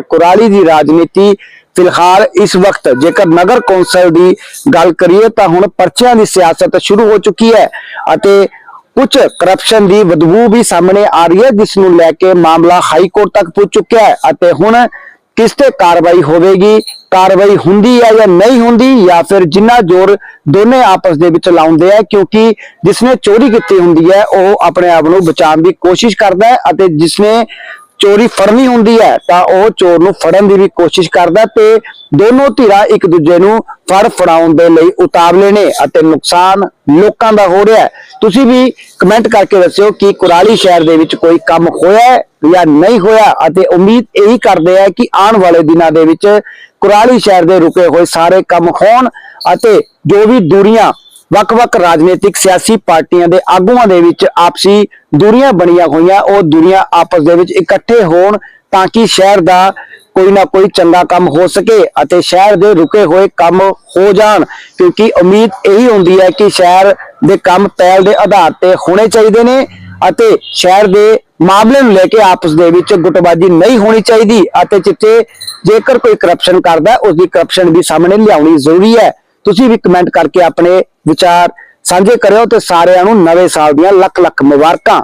ਕੁਰਾਲੀ ਦੀ ਰਾਜਨੀਤੀ ਫਿਲਹਾਲ ਇਸ ਵਕਤ, ਜੇਕਰ ਨਗਰ ਕੌਂਸਲ ਦੀ ਗੱਲ ਕਰੀਏ ਤਾਂ ਹੁਣ ਪਰਚਿਆਂ ਦੀ ਸਿਆਸਤ ਸ਼ੁਰੂ ਹੋ ਚੁੱਕੀ ਹੈ ਅਤੇ ਕੁਝ ਕਰਪਸ਼ਨ ਦੀ ਬਦਬੂ ਵੀ ਸਾਹਮਣੇ ਆ ਰਹੀ ਹੈ, ਜਿਸ ਨੂੰ ਲੈ ਕੇ ਮਾਮਲਾ ਹਾਈ ਕੋਰਟ ਤੱਕ ਪਹੁੰਚ ਚੁੱਕਿਆ ਹੈ ਅਤੇ ਹੁਣ ਕਿਸ ਤੇ ਕਾਰਵਾਈ ਹੋਵੇਗੀ, ਕਾਰਵਾਈ ਹੁੰਦੀ ਹੈ ਜਾਂ ਨਹੀਂ ਹੁੰਦੀ ਜਾਂ ਫਿਰ ਜਿੰਨਾ ਜ਼ੋਰ ਦੋਨੇ ਆਪਸ ਦੇ ਵਿੱਚ ਲਾਉਂਦੇ ਆ, ਕਿਉਂਕਿ ਜਿਸਨੇ ਚੋਰੀ ਕੀਤੀ ਹੁੰਦੀ ਹੈ, ਉਹ ਆਪਣੇ ਆਪ ਨੂੰ ਬਚਾਉਣ ਦੀ ਕੋਸ਼ਿਸ਼ ਕਰਦਾ ਹੈ ਅਤੇ ਜਿਸਨੇ ਚੋਰੀ ਫੜਨੀ ਹੁੰਦੀ ਹੈ, ਤਾਂ ਉਹ ਚੋਰ ਨੂੰ ਫੜਨ ਦੀ ਵੀ ਕੋਸ਼ਿਸ਼ ਕਰਦਾ ਤੇ ਦੋਨੋਂ ਧਿਰਾਂ ਇੱਕ ਦੂਜੇ ਨੂੰ ਫੜ ਫੜਾਉਣ ਦੇ ਲਈ ਉਤਾਵਲੇ ਨੇ ਅਤੇ ਨੁਕਸਾਨ ਲੋਕਾਂ ਦਾ ਹੋ ਰਿਹਾ ਤੁਸੀਂ ਵੀ ਕਮੈਂਟ ਕਰਕੇ ਦੱਸਿਓ ਕਿ ਕੁਰਾਲੀ ਸ਼ਹਿਰ ਦੇ ਵਿੱਚ ਕੋਈ ਕੰਮ ਹੋਇਆ ਜਾਂ ਨਹੀਂ ਹੋਇਆ ਅਤੇ ਉਮੀਦ ਇਹੀ ਕਰਦੇ ਆ ਕਿ ਆਉਣ ਵਾਲੇ ਦਿਨਾਂ ਦੇ ਵਿੱਚ ਕੁਰਾਲੀ ਸ਼ਹਿਰ ਦੇ ਰੁਕੇ ਹੋਏ ਸਾਰੇ ਕੰਮ ਹੋਣ ਅਤੇ ਜੋ ਵੀ ਦੂਰੀਆਂ ਵੱਖ-ਵੱਖ ਰਾਜਨੀਤਿਕ ਸਿਆਸੀ ਪਾਰਟੀਆਂ ਦੇ ਆਗੂਆਂ ਦੇ ਵਿੱਚ ਆਪਸੀ ਦੂਰੀਆਂ ਬਣੀਆਂ ਹੋਈਆਂ ਉਹ ਦੂਰੀਆਂ ਆਪਸ ਦੇ ਵਿੱਚ ਇਕੱਠੇ ਹੋਣ ਤਾਂ ਕਿ ਸ਼ਹਿਰ ਦਾ ਕੋਈ ਨਾ ਕੋਈ ਚੰਗਾ ਕੰਮ ਹੋ ਸਕੇ ਅਤੇ ਸ਼ਹਿਰ ਦੇ ਰੁਕੇ ਹੋਏ ਕੰਮ ਹੋ ਜਾਣ ਕਿਉਂਕਿ ਉਮੀਦ ਇਹੀ ਹੁੰਦੀ ਹੈ ਕਿ ਸ਼ਹਿਰ ਦੇ ਕੰਮ ਪਹਿਲ ਦੇ ਆਧਾਰ ਤੇ ਹੋਣੇ ਚਾਹੀਦੇ ਨੇ ਅਤੇ ਸ਼ਹਿਰ ਦੇ ਮਾਮਲੇ ਨੂੰ ਲੈ ਕੇ ਆਪਸ ਦੇ ਵਿੱਚ ਗੁੱਟਬਾਜ਼ੀ ਨਹੀਂ ਹੋਣੀ ਚਾਹੀਦੀ ਅਤੇ ਜਿੱਥੇ ਜੇਕਰ ਕੋਈ ਕਰਪਸ਼ਨ ਕਰਦਾ ਹੈ, ਉਸ ਦੀ ਕਰਪਸ਼ਨ ਵੀ ਸਾਹਮਣੇ ਲਿਆਉਣੀ ਜ਼ਰੂਰੀ ਹੈ। ਤੁਸੀਂ ਵੀ ਕਮੈਂਟ ਕਰਕੇ ਆਪਣੇ ਵਿਚਾਰ ਸਾਂਝੇ ਕਰਿਓ ਤੇ ਸਾਰਿਆਂ ਨੂੰ ਨਵੇਂ ਸਾਲ ਦੀਆਂ ਲੱਖ ਲੱਖ ਮੁਬਾਰਕਾਂ।